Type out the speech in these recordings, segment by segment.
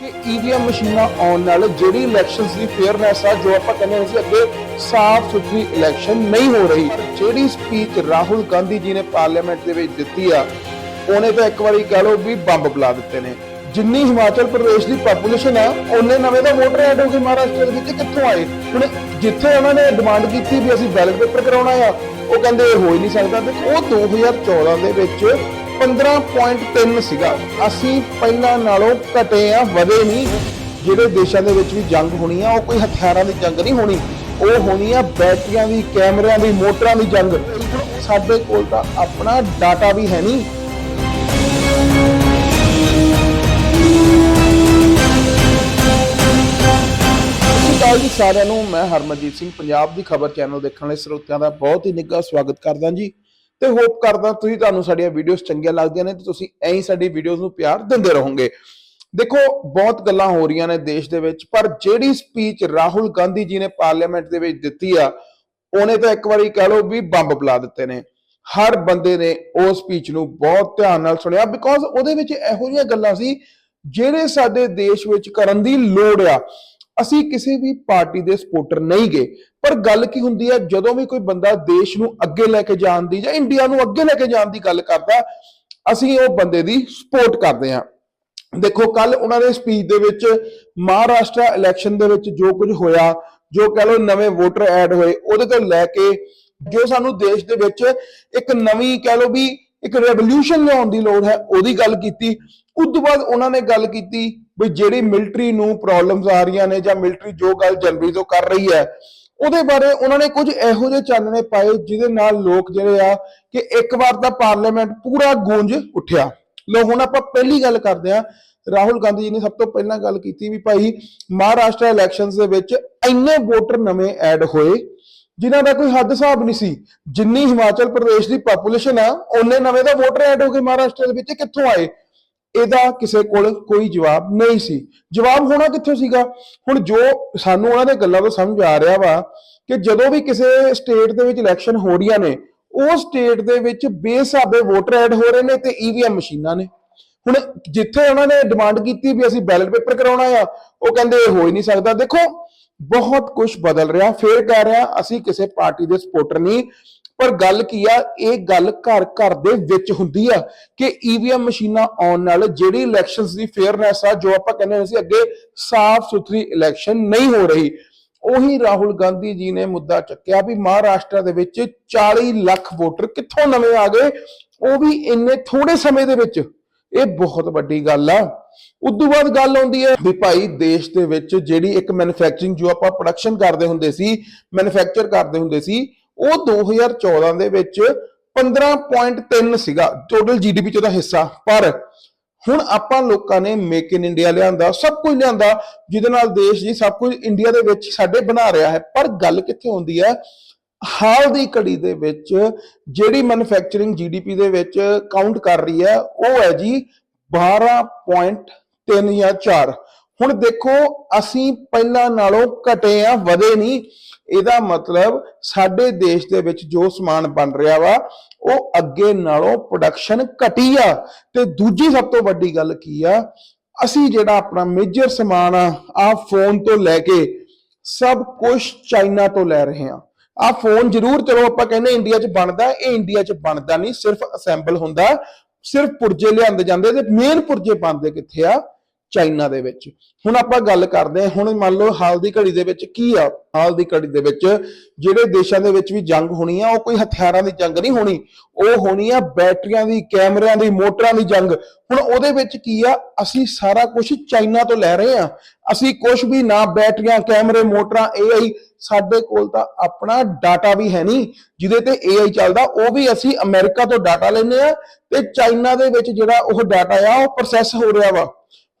ਕਿ ਈਵੀਐਮ ਮਸ਼ੀਨਾਂ ਆਉਣ ਨਾਲ ਜਿਹੜੀ ਇਲੈਕਸ਼ਨਸ ਦੀ ਫੇਅਰਨੈਸ ਆ, ਜੋ ਆਪਾਂ ਕਹਿੰਦੇ ਸੀ ਅੱਗੇ ਸਾਫ਼ ਸੁਥਰੀ ਇਲੈਕਸ਼ਨ ਨਹੀਂ ਹੋ ਰਹੀ, ਜਿਹੜੀ ਸਪੀਚ ਰਾਹੁਲ ਗਾਂਧੀ ਜੀ ਨੇ ਪਾਰਲੀਮੈਂਟ ਦੇ ਵਿੱਚ ਦਿੱਤੀ ਆ, ਉਹਨੇ ਤਾਂ ਇੱਕ ਵਾਰੀ ਕਹਿ ਲਓ ਵੀ ਬੰਬ ਬੁਲਾ ਦਿੱਤੇ ਨੇ। ਜਿੰਨੀ ਹਿਮਾਚਲ ਪ੍ਰਦੇਸ਼ ਦੀ ਪਾਪੂਲੇਸ਼ਨ ਆ, ਉਹਨੇ ਨਵੇਂ ਦਾ ਵੋਟਰ ਐਡ ਹੋ ਕੇ ਮਹਾਰਾਸ਼ਟਰ ਦੇ ਵਿੱਚ ਕਿੱਥੋਂ ਆਏ? ਹੁਣ ਜਿੱਥੇ ਉਹਨਾਂ ਨੇ ਡਿਮਾਂਡ ਕੀਤੀ ਵੀ ਅਸੀਂ ਬੈਲਟ ਪੇਪਰ ਕਰਾਉਣਾ ਆ, ਉਹ ਕਹਿੰਦੇ ਇਹ ਹੋ ਹੀ ਨਹੀਂ ਸਕਦਾ। ਤੇ ਉਹ 2014 ਦੇ ਵਿੱਚ 15.3 ਸੀਗਾ। ਅਸੀਂ ਪਹਿਲਾਂ ਨਾਲੋਂ ਘਟੇ ਆ, ਵਧੇ ਨਹੀਂ। ਜਿਹੜੇ ਦੇਸ਼ਾਂ ਦੇ ਵਿੱਚ ਵੀ ਜੰਗ ਹੋਣੀ ਆ, ਉਹ ਕੋਈ ਹਥਿਆਰਾਂ ਦੀ ਜੰਗ ਨਹੀਂ ਹੋਣੀ। ਉਹ ਹੋਣੀ ਆ ਬੈਟਰੀਆਂ ਦੀ, ਕੈਮਰਿਆਂ ਦੀ, ਮੋਟਰਾਂ ਦੀ ਜੰਗ। ਸਾਡੇ ਕੋਲ ਤਾਂ ਆਪਣਾ ਡਾਟਾ ਵੀ ਹੈ ਨਹੀਂ। ਸਤਿ ਸ਼੍ਰੀ ਅਕਾਲ ਜੀ ਸਾਰਿਆਂ ਨੂੰ, ਮੈਂ ਹਰਮਨਜੀਤ ਸਿੰਘ, ਪੰਜਾਬ ਦੀ ਖਬਰ ਚੈਨਲ ਦੇਖਣ ਲਈ ਸਰੋਤਿਆਂ ਦਾ ਬਹੁਤ ਹੀ ਨਿੱਘਾ ਸਵਾਗਤ ਕਰਦਾ ਜੀ। ਤੇ ਹੋਪ ਕਰਦਾ ਤੁਸੀਂ ਤੁਹਾਨੂੰ ਸਾਡੀਆਂ ਵੀਡੀਓਜ਼ ਚੰਗੀਆਂ ਲੱਗਦੀਆਂ ਨੇ ਤੇ ਤੁਸੀਂ ਐਂ ਹੀ ਸਾਡੀ ਵੀਡੀਓਜ਼ ਨੂੰ ਪਿਆਰ ਦਿੰਦੇ ਰਹੋਗੇ। ਦੇਖੋ, ਬਹੁਤ ਗੱਲਾਂ ਹੋ ਰਹੀਆਂ ਨੇ ਦੇਸ਼ ਦੇ ਵਿੱਚ, ਪਰ ਜਿਹੜੀ ਸਪੀਚ ਰਾਹੁਲ ਗਾਂਧੀ ਜੀ ਨੇ ਪਾਰਲੀਮੈਂਟ ਦੇ ਵਿੱਚ ਦਿੱਤੀ ਆ, ਉਹਨੇ ਤਾਂ ਇੱਕ ਵਾਰੀ ਕਹਿ ਲਓ ਵੀ ਬੰਬ ਬੁਲਾ ਦਿੱਤੇ ਨੇ। ਹਰ ਬੰਦੇ ਨੇ ਉਹ ਸਪੀਚ ਨੂੰ ਬਹੁਤ ਧਿਆਨ ਨਾਲ ਸੁਣਿਆ ਬਿਕੋਜ਼ ਉਹਦੇ ਵਿੱਚ ਇਹੋ ਜਿਹੀਆਂ ਗੱਲਾਂ ਸੀ, ਜਿਹੜੇ ਸਾਡੇ ਦੇਸ਼ ਵਿੱਚ ਕਰਨ ਦੀ ਲੋੜ ਆ ਅਸੀਂ ਕਿਸੇ ਵੀ ਪਾਰਟੀ ਦੇ ਸਪੋਰਟਰ ਨਹੀਂ ਗਏ। ਪਰ ਗੱਲ ਕੀ ਹੁੰਦੀ ਹੈ, ਜਦੋਂ ਵੀ ਕੋਈ ਬੰਦਾ ਦੇਸ਼ ਨੂੰ ਅੱਗੇ ਲੈ ਕੇ ਜਾਣ ਦੀ ਜਾਂ ਇੰਡੀਆ ਨੂੰ ਅੱਗੇ ਲੈ ਕੇ ਜਾਣ ਦੀ ਗੱਲ ਕਰਦਾ, ਅਸੀਂ ਉਹ ਬੰਦੇ ਦੀ ਸਪੋਰਟ ਕਰਦੇ ਹਾਂ। ਦੇਖੋ ਕੱਲ ਉਹਨਾਂ ਦੇ ਸਪੀਚ ਦੇ ਵਿੱਚ ਮਹਾਰਾਸ਼ਟਰ ਇਲੈਕਸ਼ਨ ਦੇ ਵਿੱਚ ਜੋ ਕੁਝ ਹੋਇਆ, ਜੋ ਕਹ ਲਓ ਨਵੇਂ ਵੋਟਰ ਐਡ ਹੋਏ, ਉਹਦੇ ਤੋਂ ਲੈ ਕੇ ਜੋ ਸਾਨੂੰ ਦੇਸ਼ ਦੇ ਵਿੱਚ ਇੱਕ ਨਵੀਂ ਕਹ ਲਓ ਵੀ ਇੱਕ ਰੈਵੋਲੂਸ਼ਨ ਲਿਆਉਣ ਦੀ ਲੋੜ ਹੈ, ਉਹਦੀ ਗੱਲ ਕੀਤੀ। ਉਸ ਤੋਂ ਬਾਅਦ ਉਹਨਾਂ ਨੇ ਗੱਲ ਕੀਤੀ ਵੀ ਜਿਹੜੀ ਮਿਲਟਰੀ ਨੂੰ ਪ੍ਰੋਬਲਮਸ ਆ ਰਹੀਆਂ ਨੇ ਜਾਂ ਮਿਲਟਰੀ ਜੋ ਗੱਲ ਜਨਵਰੀ ਤੋਂ ਕਰ ਰਹੀ ਹੈ, ਉਹਦੇ ਬਾਰੇ ਉਹਨਾਂ ਨੇ ਕੁਝ ਇਹੋ ਜਿਹੇ ਚਾਨਣੇ ਪਾਏ ਜਿਹਦੇ ਨਾਲ ਲੋਕ ਜਿਹੜੇ ਆ ਕਿ ਇੱਕ ਵਾਰ ਤਾਂ ਪਾਰਲੀਮੈਂਟ ਪੂਰਾ ਗੂੰਜ ਉੱਠਿਆ। ਲੋ ਹੁਣ ਆਪਾਂ ਪਹਿਲੀ ਗੱਲ ਕਰਦੇ ਆ ਰਾਹੁਲ ਗਾਂਧੀ ਜੀ ਨੇ ਸਭ ਤੋਂ ਪਹਿਲਾਂ ਗੱਲ ਕੀਤੀ ਵੀ ਭਾਈ ਮਹਾਰਾਸ਼ਟਰ ਇਲੈਕਸ਼ਨਸ ਦੇ ਵਿੱਚ ਇੰਨੇ ਵੋਟਰ ਨਵੇਂ ਐਡ ਹੋਏ, ਜਿਨ੍ਹਾਂ ਦਾ ਕੋਈ ਹੱਦ ਹਿਸਾਬ ਨਹੀਂ ਸੀ। ਜਿੰਨੀ ਹਿਮਾਚਲ ਪ੍ਰਦੇਸ਼ ਦੀ ਪਾਪੂਲੇਸ਼ਨ ਆ, ਉਹਨੇ ਨਵੇਂ ਦਾ ਵੋਟਰ ਐਡ ਹੋ ਕੇ ਮਹਾਰਾਸ਼ਟਰ ਦੇ ਵਿੱਚ, ਕਿੱਥੋਂ ਆਏ? ਇਹਦਾ ਕਿਸੇ ਕੋਲ ਕੋਈ ਜਵਾਬ ਨਹੀਂ ਸੀ। ਜਵਾਬ ਹੋਣਾ ਕਿੱਥੋਂ ਸੀਗਾ? ਹੁਣ ਜੋ ਸਾਨੂੰ ਉਹਨਾਂ ਦੇ ਗੱਲਾਂ ਤੋਂ ਸਮਝ ਆ ਰਿਹਾ ਵਾ ਕਿ ਜਦੋਂ ਵੀ ਕਿਸੇ ਸਟੇਟ ਦੇ ਵਿੱਚ ਇਲੈਕਸ਼ਨ ਹੋ ਰਹੀਆਂ ਨੇ, ਉਹ ਸਟੇਟ ਦੇ ਵਿੱਚ ਬੇਸਾਬੇ ਵੋਟਰ ਐਡ ਹੋ ਰਹੇ ਨੇ ਤੇ ਈਵੀਐਮ ਮਸ਼ੀਨਾਂ ਨੇ। ਹੁਣ ਜਿੱਥੇ ਉਹਨਾਂ ਨੇ ਡਿਮਾਂਡ ਕੀਤੀ ਵੀ ਅਸੀਂ ਬੈਲਟ ਪੇਪਰ ਕਰਾਉਣਾ ਆ, ਉਹ ਕਹਿੰਦੇ ਇਹ ਹੋ ਹੀ ਨਹੀਂ ਸਕਦਾ। ਦੇਖੋ, ਬਹੁਤ ਕੁਝ ਬਦਲ ਰਿਹਾ, ਫੇਰ ਕਹਿ ਰਿਹਾ, ਅਸੀਂ ਕਿਸੇ ਪਾਰਟੀ ਦੇ ਸਪੋਰਟਰ ਨਹੀਂ। ਪਰ ਗੱਲ ਕੀ ਆ, ਇਹ ਗੱਲ ਘਰ ਘਰ ਦੇ ਵਿੱਚ ਹੁੰਦੀ ਆ ਕਿ ਈਵੀਐਮ ਮਸ਼ੀਨਾਂ ਆਉਣ ਨਾਲ ਜਿਹੜੀ ਇਲੈਕਸ਼ਨਸ ਦੀ ਫੇਅਰਨੈਸ ਆ, ਜੋ ਆਪਾਂ ਕਹਿੰਦੇ ਸੀ ਅੱਗੇ, ਸਾਫ਼ ਸੁਥਰੀ ਇਲੈਕਸ਼ਨ ਨਹੀਂ ਹੋ ਰਹੀ। ਉਹੀ ਰਾਹੁਲ ਗਾਂਧੀ ਜੀ ਨੇ ਮੁੱਦਾ ਚੱਕਿਆ ਵੀ ਮਹਾਰਾਸ਼ਟਰ ਦੇ ਵਿੱਚ 40 ਲੱਖ ਵੋਟਰ ਕਿੱਥੋਂ ਨਵੇਂ ਆ ਗਏ, ਉਹ ਵੀ ਇੰਨੇ ਥੋੜੇ ਸਮੇਂ ਦੇ ਵਿੱਚ। ਇਹ ਬਹੁਤ ਵੱਡੀ ਗੱਲ ਆ। ਉਦੋਂ ਬਾਅਦ ਗੱਲ ਆਉਂਦੀ ਹੈ ਵੀ ਭਾਈ ਦੇਸ਼ ਦੇ ਵਿੱਚ ਜਿਹੜੀ ਇੱਕ ਮੈਨੂਫੈਕਚਰਿੰਗ ਜੋ ਆਪਾਂ ਪ੍ਰੋਡਕਸ਼ਨ ਕਰਦੇ ਹੁੰਦੇ ਸੀ ਮੈਨੂਫੈਕਚਰ ਕਰਦੇ ਹੁੰਦੇ ਸੀ ਉਹ 2014 ਦੇ ਵਿੱਚ 15.3 ਸੀਗਾ ਟੋਟਲ ਜੀਡੀਪੀ ਚ ਉਹਦਾ ਹਿੱਸਾ। ਪਰ ਹੁਣ ਆਪਾਂ ਲੋਕਾਂ ਨੇ ਮੇਕ ਇਨ ਇੰਡੀਆ ਲਿਆਂਦਾ, ਸਭ ਕੁਝ ਲਿਆਂਦਾ, ਜਿਹਦੇ ਨਾਲ ਦੇਸ਼ ਜੀ ਸਭ ਕੁਝ ਇੰਡੀਆ ਦੇ ਵਿੱਚ ਸਾਡੇ ਬਣਾ ਰਿਹਾ ਹੈ। ਪਰ ਗੱਲ ਕਿੱਥੇ ਹੁੰਦੀ ਹੈ? ਹਾਲ ਦੀ ਘੜੀ ਦੇ ਵਿੱਚ ਜਿਹੜੀ ਮੈਨੂਫੈਕਚਰਿੰਗ ਜੀਡੀਪੀ ਦੇ ਵਿੱਚ ਕਾਊਂਟ ਕਰ ਰਹੀ ਹੈ, ਉਹ ਹੈ ਜੀ 12.3 ਜਾਂ 4 ਹੁਣ ਦੇਖੋ, ਅਸੀਂ ਪਹਿਲਾਂ ਨਾਲੋਂ ਘਟੇ ਆ ਵਧੇ ਨਹੀਂ। ਇਹਦਾ ਮਤਲਬ ਸਾਡੇ ਦੇਸ਼ ਦੇ ਵਿੱਚ ਜੋ ਸਮਾਨ ਬਣ ਰਿਹਾ ਵਾ, ਉਹ ਅੱਗੇ ਨਾਲੋਂ ਪ੍ਰੋਡਕਸ਼ਨ ਘਟੀ ਆ। ਤੇ ਦੂਜੀ ਸਭ ਤੋਂ ਵੱਡੀ ਗੱਲ ਕੀ ਆ? ਅਸੀਂ ਜਿਹੜਾ ਆਪਣਾ ਮੇਜਰ ਸਮਾਨ ਆ ਆ ਫੋਨ ਤੋਂ ਲੈ ਕੇ ਸਭ ਕੁਝ ਚਾਈਨਾ ਤੋਂ ਲੈ ਰਹੇ ਆ। ਆ ਫੋਨ ਜ਼ਰੂਰ ਚਲੋ ਆਪਾਂ ਕਹਿੰਦੇ ਇੰਡੀਆ 'ਚ ਬਣਦਾ, ਇਹ ਇੰਡੀਆ 'ਚ ਬਣਦਾ ਨਹੀਂ, ਸਿਰਫ ਅਸੈਂਬਲ ਹੁੰਦਾ। ਸਿਰਫ ਪੁਰਜੇ ਲਿਆਂਦੇ ਜਾਂਦੇ ਤੇ ਮੇਨ ਪੁਰਜੇ ਬਣਦੇ ਕਿੱਥੇ ਆ? ਚਾਈਨਾ ਦੇ ਵਿੱਚ। ਹੁਣ ਆਪਾਂ ਗੱਲ ਕਰਦੇ ਹਾਂ, ਹੁਣ ਮੰਨ ਲਓ ਹਾਲ ਦੀ ਘੜੀ ਦੇ ਵਿੱਚ ਕੀ ਆ? ਹਾਲ ਦੀ ਘੜੀ ਦੇ ਵਿੱਚ ਜਿਹੜੇ ਦੇਸ਼ਾਂ ਦੇ ਵਿੱਚ ਵੀ ਜੰਗ ਹੋਣੀ ਆ, ਉਹ ਕੋਈ ਹਥਿਆਰਾਂ ਦੀ ਜੰਗ ਨਹੀਂ ਹੋਣੀ। ਉਹ ਹੋਣੀ ਆ ਬੈਟਰੀਆਂ ਦੀ, ਕੈਮਰਿਆਂ ਦੀ, ਮੋਟਰਾਂ ਦੀ ਜੰਗ। ਹੁਣ ਉਹਦੇ ਵਿੱਚ ਕੀ ਆ? ਅਸੀਂ ਸਾਰਾ ਕੁਝ ਚਾਈਨਾ ਤੋਂ ਲੈ ਰਹੇ ਆ। ਅਸੀਂ ਕੁਝ ਵੀ ਨਾ, ਬੈਟਰੀਆਂ, ਕੈਮਰੇ, ਮੋਟਰਾਂ AI ਸਾਡੇ ਕੋਲ ਤਾਂ ਆਪਣਾ ਡਾਟਾ ਵੀ ਹੈ ਨਹੀਂ, ਜਿਹਦੇ ਤੇ AI ਚੱਲਦਾ। ਉਹ ਵੀ ਅਸੀਂ ਅਮਰੀਕਾ ਤੋਂ ਡਾਟਾ ਲੈਨੇ ਆ ਤੇ ਚਾਈਨਾ ਦੇ ਵਿੱਚ ਜਿਹੜਾ ਉਹ ਡਾਟਾ ਆ, ਉਹ ਪ੍ਰੋਸੈਸ ਹੋ ਰਿਹਾ ਵਾ।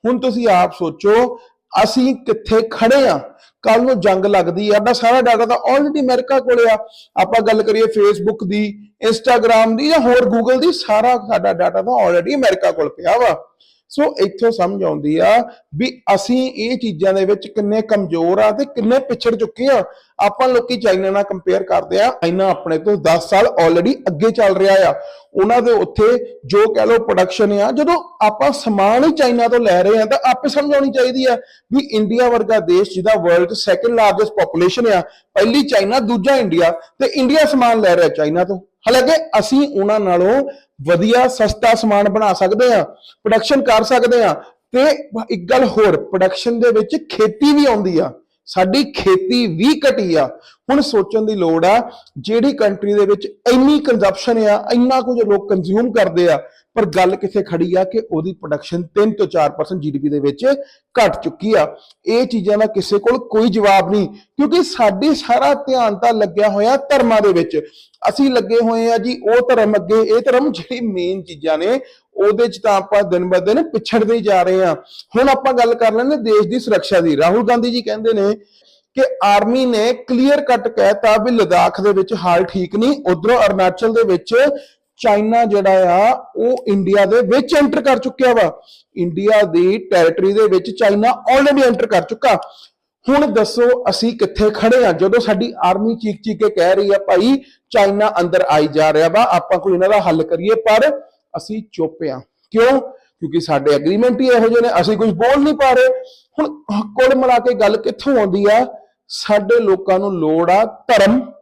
ਹੁਣ ਤੁਸੀਂ ਆਪ ਸੋਚੋ, ਅਸੀਂ ਕਿੱਥੇ ਖੜੇ ਆ? ਕੱਲ ਨੂੰ ਜੰਗ ਲੱਗਦੀ ਆ, ਸਾਡਾ ਸਾਰਾ ਡਾਟਾ ਤਾਂ ਆਲਰੇਡੀ ਅਮਰੀਕਾ ਕੋਲੇ ਆ। ਆਪਾਂ ਗੱਲ ਕਰੀਏ ਫੇਸਬੁੱਕ ਦੀ ਇੰਸਟਾਗ੍ਰam ਦੀ ਜਾਂ ਹੋਰ ਗੂਗਲ ਦੀ, ਸਾਰਾ ਸਾਡਾ ਡਾਟਾ ਤਾਂ ਆਲਰੇਡੀ ਅਮਰੀਕਾ ਕੋਲ ਪਿਆ ਵਾ। ਸੋ ਇੱਥੋਂ ਸਮਝ ਆਉਂਦੀ ਆ ਵੀ ਅਸੀਂ ਇਹ ਚੀਜ਼ਾਂ ਦੇ ਵਿੱਚ ਕਿੰਨੇ ਕਮਜ਼ੋਰ ਆ ਤੇ ਕਿੰਨੇ ਪਿਛੜ ਚੁੱਕੇ ਆ। ਆਪਾਂ ਲੋਕੀ ਚਾਈਨਾ ਨਾਲ ਕੰਪੇਅਰ ਕਰਦੇ ਆ। ਚਾਈਨਾ ਆਪਣੇ ਤੋਂ 10 ਸਾਲ ਆਲਰੇਡੀ ਅੱਗੇ ਚੱਲ ਰਿਹਾ ਆ। ਉਹਨਾਂ ਦੇ ਉੱਥੇ ਜੋ ਕਹਿ ਲਓ ਪ੍ਰੋਡਕਸ਼ਨ ਆ, ਜਦੋਂ ਆਪਾਂ ਸਮਾਨ ਹੀ ਚਾਈਨਾ ਤੋਂ ਲੈ ਰਹੇ ਆ ਤਾਂ ਆਪੇ ਸਮਝ ਆਉਣੀ ਚਾਹੀਦੀ ਆ ਵੀ ਇੰਡੀਆ ਵਰਗਾ ਦੇਸ਼ ਜਿਹਦਾ ਵਰਲਡ 'ਚ ਸੈਕੰਡ ਲਾਰਜੈਸਟ ਪੋਪੂਲੇਸ਼ਨ ਆ ਪਹਿਲੀ ਚਾਈਨਾ, ਦੂਜਾ ਇੰਡੀਆ ਤੇ ਇੰਡੀਆ ਸਮਾਨ ਲੈ ਰਿਹਾ ਚਾਈਨਾ ਤੋਂ। ਹਾਲਾਂਕਿ ਅਸੀਂ ਉਹਨਾਂ ਨਾਲੋਂ ਵਧੀਆ, ਸਸਤਾ ਸਮਾਨ ਬਣਾ ਸਕਦੇ ਆ ਪ੍ਰੋਡਕਸ਼ਨ ਕਰ ਸਕਦੇ ਆ ਤੇ ਇੱਕ ਗੱਲ ਹੋਰ ਪ੍ਰੋਡਕਸ਼ਨ ਦੇ ਵਿੱਚ ਖੇਤੀ ਵੀ ਆਉਂਦੀ ਆ। ਸਾਡੀ ਖੇਤੀ ਵੀ ਘਟੀ ਆ। ਹੁਣ ਸੋਚਣ ਦੀ ਲੋੜ ਆ, ਜਿਹੜੀ ਕੰਟਰੀ ਦੇ ਵਿੱਚ ਇੰਨੀ ਕੰਜ਼ੰਪਸ਼ਨ ਆ, ਇੰਨਾ ਕੁਝ ਲੋਕ ਕੰਜ਼ਿਊਮ ਕਰਦੇ ਆ ਪਰ ਗੱਲ ਕਿੱਥੇ ਖੜੀ ਆ ਕਿ ਉਹਦੀ ਪ੍ਰੋਡਕਸ਼ਨ 3 ਤੋਂ 4% ਜੀਡੀਪੀ ਦੇ ਵਿੱਚ ਘਟ ਚੁੱਕੀ ਆ। ਇਹ ਚੀਜ਼ਾਂ ਦਾ ਕਿਸੇ ਕੋਲ ਕੋਈ ਜਵਾਬ ਨਹੀਂ, ਕਿਉਂਕਿ ਸਾਡੀ ਸਾਰਾ ਧਿਆਨ ਤਾਂ ਲੱਗਿਆ ਹੋਇਆ ਧਰਮਾਂ ਦੇ ਵਿੱਚ। ਅਸੀਂ ਲੱਗੇ ਹੋਏ ਆ ਜੀ ਉਹ ਧਰਮ ਅੱਗੇ, ਇਹ ਧਰਮ ਜਿਹੜੀ ਮੇਨ ਚੀਜ਼ਾਂ ਨੇ, ਉਹਦੇ ਚ ਤਾਂ ਆਪਾਂ ਦਿਨ ਬ ਦਿਨ ਪਿਛੜਦੇ ਹੀ ਜਾ ਰਹੇ ਆ। ਹੁਣ ਆਪਾਂ ਗੱਲ ਕਰ ਲੈਂਦੇ ਦੇਸ਼ ਦੀ ਸੁਰੱਖਿਆ ਦੀ। ਰਾਹੁਲ ਗਾਂਧੀ ਜੀ ਕਹਿੰਦੇ ਨੇ ਕਿ ਆਰਮੀ ਨੇ ਕਲੀਅਰ ਕੱਟ ਕਹਿਤਾ ਵੀ ਲਦਾਖ ਦੇ ਵਿੱਚ ਹਾਲ ਠੀਕ ਨਹੀਂ, ਉਧਰੋਂ ਅਰੁਣਾਚਲ ਦੇ ਵਿੱਚ ਚਾਈਨਾ ਜਿਹੜਾ ਆ, ਉਹ ਇੰਡੀਆ ਦੇ ਵਿੱਚ ਐਂਟਰ ਕਰ ਚੁੱਕਿਆ ਵਾ। ਇੰਡੀਆ ਦੀ ਟੈਰੀਟਰੀ ਦੇ ਵਿੱਚ ਚਾਈਨਾ ਆਲਰੇਡੀ ਐਂਟਰ ਕਰ ਚੁੱਕਾ। ਹੁਣ ਦੱਸੋ ਅਸੀਂ ਕਿੱਥੇ ਖੜੇ ਆ? ਜਦੋਂ ਸਾਡੀ ਆਰਮੀ ਚੀਕ ਚੀਕ ਕੇ ਕਹਿ ਰਹੀ ਆ, ਭਾਈ, ਚਾਈਨਾ ਅੰਦਰ ਆਈ ਜਾ ਰਿਹਾ ਵਾ, ਆਪਾਂ ਕੋਈ ਇਹਨਾਂ ਦਾ ਹੱਲ ਕਰੀਏ। ਪਰ ਅਸੀਂ ਚੁੱਪ ਆ। ਕਿਉਂ? ਕਿਉਂਕਿ ਸਾਡੇ ਐਗਰੀਮੈਂਟ ਹੀ ਇਹੋ ਜਿਹੇ ਨੇ, ਅਸੀਂ ਕੁਝ ਬੋਲ ਨਹੀਂ ਪਾ ਰਹੇ। ਹੁਣ ਕੁੱਲ ਮਿਲਾ ਕੇ ਗੱਲ ਕਿੱਥੋਂ ਆਉਂਦੀ ਆ? ਸਾਡੇ ਲੋਕਾਂ ਨੂੰ ਲੋੜ ਆ ਧਰਮ।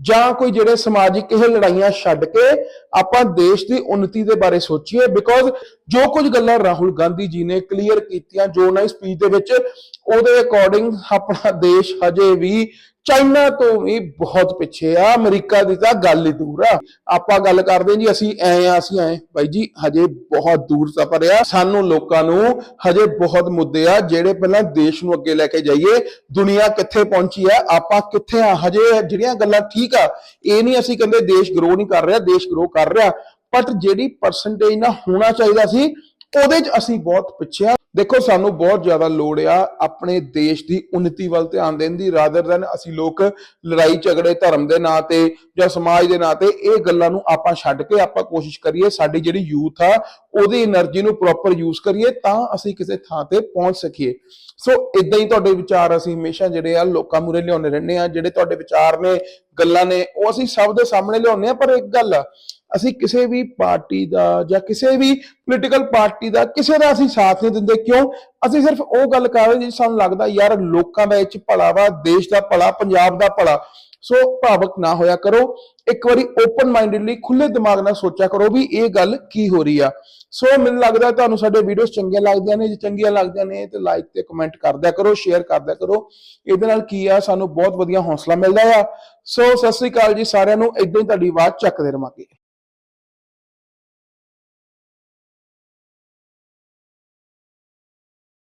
ਜਾਂ ਕੋਈ ਜਿਹੜੇ ਸਮਾਜਿਕ ਇਹ ਲੜਾਈਆਂ ਛੱਡ ਕੇ ਆਪਾਂ ਦੇਸ਼ ਦੀ ਉન્નਤੀ ਦੇ ਬਾਰੇ ਸੋਚੀਏ ਬਿਕੋਜ਼ ਜੋ ਕੁਝ ਗੱਲਾਂ ਰਾਹੁਲ ਗਾਂਧੀ ਜੀ ਨੇ ਕਲੀਅਰ ਕੀਤੀਆਂ, ਜੋ ਉਹਨਾਂ ਦੀ ਸਪੀਚ ਦੇ ਵਿੱਚ, ਉਹਦੇ ਅਕੋਰਡਿੰਗ ਆਪਣਾ ਦੇਸ਼ ਹਜੇ ਵੀ ਚਾਈਨਾ ਤੋਂ ਵੀ ਬਹੁਤ ਪਿੱਛੇ ਆ, ਅਮਰੀਕਾ ਦੀ ਤਾਂ ਗੱਲ ਹੀ ਦੂਰ ਆ। ਆਪਾਂ ਗੱਲ ਕਰਦੇ ਜੀ, ਅਸੀਂ ਐ ਆ, ਅਸੀਂ ਐ। ਬਾਈ ਜੀ, ਹਜੇ ਬਹੁਤ ਦੂਰ ਸਫ਼ਰ ਆ। ਸਾਨੂੰ ਲੋਕਾਂ ਨੂੰ ਹਜੇ ਬਹੁਤ ਮੁੱਦੇ ਆ, ਜਿਹੜੇ ਪਹਿਲਾਂ ਦੇਸ਼ ਨੂੰ ਅੱਗੇ ਲੈ ਕੇ ਜਾਈਏ। ਦੁਨੀਆ ਕਿੱਥੇ ਪਹੁੰਚੀ ਆ, ਆਪਾਂ ਕਿੱਥੇ ਆ? ਹਜੇ ਜਿਹੜੀਆਂ ਗੱਲਾਂ ਠੀਕ ਆ, ਇਹ ਨਹੀਂ ਅਸੀਂ ਕਹਿੰਦੇ ਦੇਸ਼ ਗਰੋ ਨਹੀਂ ਕਰ ਰਿਹਾ, ਦੇਸ਼ ਗਰੋ ਕਰ ਰਿਹਾ। ਬਟ ਜਿਹੜੀ ਪਰਸੈਂਟੇਜ ਨਾ ਹੋਣਾ ਚਾਹੀਦਾ ਸੀ ਉਹਦੇ 'ਚ ਅਸੀਂ ਬਹੁਤ ਪਿੱਛੇ ਆ। ਦੇਖੋ, ਸਾਨੂੰ ਬਹੁਤ ਜ਼ਿਆਦਾ ਲੋੜ ਆ ਆਪਣੇ ਦੇਸ਼ ਦੀ ਉન્નਤੀ ਵੱਲ ਧਿਆਨ ਦੇਣ ਦੀ ਰਾਦਰ ਦਨ ਅਸੀਂ ਲੋਕ ਲੜਾਈ, ਝਗੜੇ, ਧਰਮ ਦੇ ਨਾਂ ਤੇ ਜਾਂ ਸਮਾਜ ਦੇ ਨਾਂ ਤੇ ਇਹ ਗੱਲਾਂ ਨੂੰ ਆਪਾਂ ਛੱਡ ਕੇ ਆਪਾਂ ਕੋਸ਼ਿਸ਼ ਕਰੀਏ, ਸਾਡੀ ਜਿਹੜੀ ਯੂਥ ਆ, ਉਹਦੀ એનર્ਜੀ ਨੂੰ ਪ੍ਰੋਪਰ ਯੂਜ਼ ਕਰੀਏ ਤਾਂ ਅਸੀਂ ਕਿਸੇ ਥਾਂ ਤੇ ਪਹੁੰਚ ਸਕੀਏ। ਸੋ ਇਦਾਂ ਹੀ ਤੁਹਾਡੇ ਵਿਚਾਰ ਅਸੀਂ ਹਮੇਸ਼ਾ ਜਿਹੜੇ ਆ ਲੋਕਾਂ ਮੂਰੇ ਲਿਆਉਂਦੇ ਰਹਿੰਦੇ ਆ, ਜਿਹੜੇ ਤੁਹਾਡੇ ਵਿਚਾਰ ਨੇ, ਗੱਲਾਂ ਨੇ, ਉਹ ਅਸੀਂ ਸਭ ਦੇ ਸਾਹਮਣੇ ਲਿਆਉਂਦੇ ਆ, ਪਰ ਇੱਕ ਗੱਲ ਆ ਅਸੀਂ ਕਿਸੇ ਵੀ ਪਾਰਟੀ ਦਾ ਜਾਂ ਕਿਸੇ ਵੀ ਪੋਲੀਟੀਕਲ ਪਾਰਟੀ ਦਾ ਕਿਸੇ ਦਾ ਅਸੀਂ ਸਾਥ ਨਹੀਂ ਦਿੰਦੇ। ਕਿਉਂ? ਅਸੀਂ ਸਿਰਫ ਉਹ ਗੱਲ ਕਰ ਰਹੇ ਜੀ ਸਾਨੂੰ ਲੱਗਦਾ ਯਾਰ ਲੋਕਾਂ ਦਾ ਇਹ ਚ ਭਲਾ ਵਾ, ਦੇਸ਼ ਦਾ ਭਲਾ, ਪੰਜਾਬ ਦਾ ਭਲਾ। ਸੋ ਭਾਵਕ ਨਾ ਹੋਇਆ ਕਰੋ। ਇੱਕ ਵਾਰੀ ਓਪਨ ਮਾਈਂਡਡਲੀ ਖੁੱਲੇ ਦਿਮਾਗ ਨਾਲ ਸੋਚਿਆ ਕਰੋ ਵੀ ਇਹ ਗੱਲ ਕੀ ਹੋ ਰਹੀ ਆ। ਸੋ ਮੈਨੂੰ ਲੱਗਦਾ ਤੁਹਾਨੂੰ ਸਾਡੇ ਵੀਡੀਓਜ਼ ਚੰਗੀਆਂ ਲੱਗਦੀਆਂ ਨੇ, ਜੇ ਚੰਗੀਆਂ ਲੱਗਦੀਆਂ ਨੇ ਤੇ ਲਾਈਕ ਤੇ ਕਮੈਂਟ ਕਰਦਿਆ ਕਰੋ ਸ਼ੇਅਰ ਕਰਦਿਆ ਕਰੋ। ਇਹਦੇ ਨਾਲ ਕੀ ਆ, ਸਾਨੂੰ ਬਹੁਤ ਵਧੀਆ ਹੌਸਲਾ ਮਿਲਦਾ ਆ। ਸੋ ਸਤਿ ਸ੍ਰੀ ਅਕਾਲ ਜੀ ਸਾਰਿਆਂ ਨੂੰ। ਇਦਾਂ ਹੀ ਤੁਹਾਡੀ ਆਵਾਜ਼ ਚੱਕਦੇ ਰਵਾਂਗੇ।